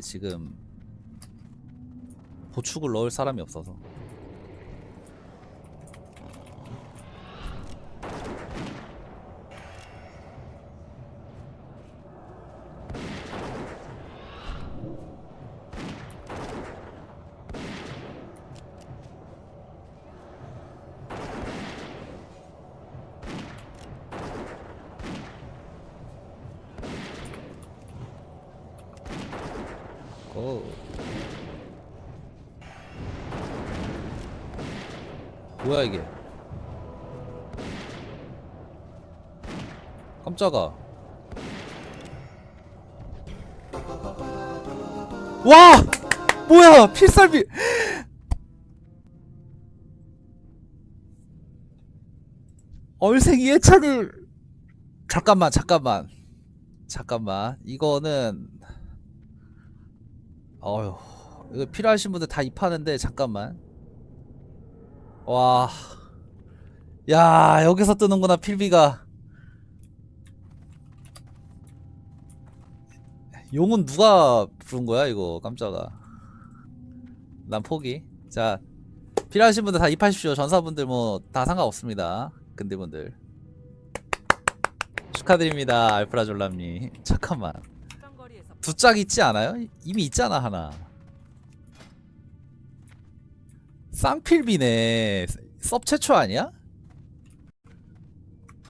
지금 보축을 넣을 사람이 없어서 고 뭐야 이게? 깜짝아. 와! 뭐야 필살비! 얼생이 예찬이 잠깐만 잠깐만. 잠깐만. 이거는 어휴 이거 필요하신 분들 다 입하는데 잠깐만 와. 야, 여기서 뜨는구나, 필비가. 용은 누가 부른 거야, 이거, 깜짝아. 난 포기. 자, 필요하신 분들 다 입하십시오. 전사분들 뭐, 다 상관없습니다. 근대분들. 축하드립니다, 알프라졸람님. 잠깐만. 두 짝 있지 않아요? 이미 있잖아, 하나. 쌍필비네. 섭 최초 아니야?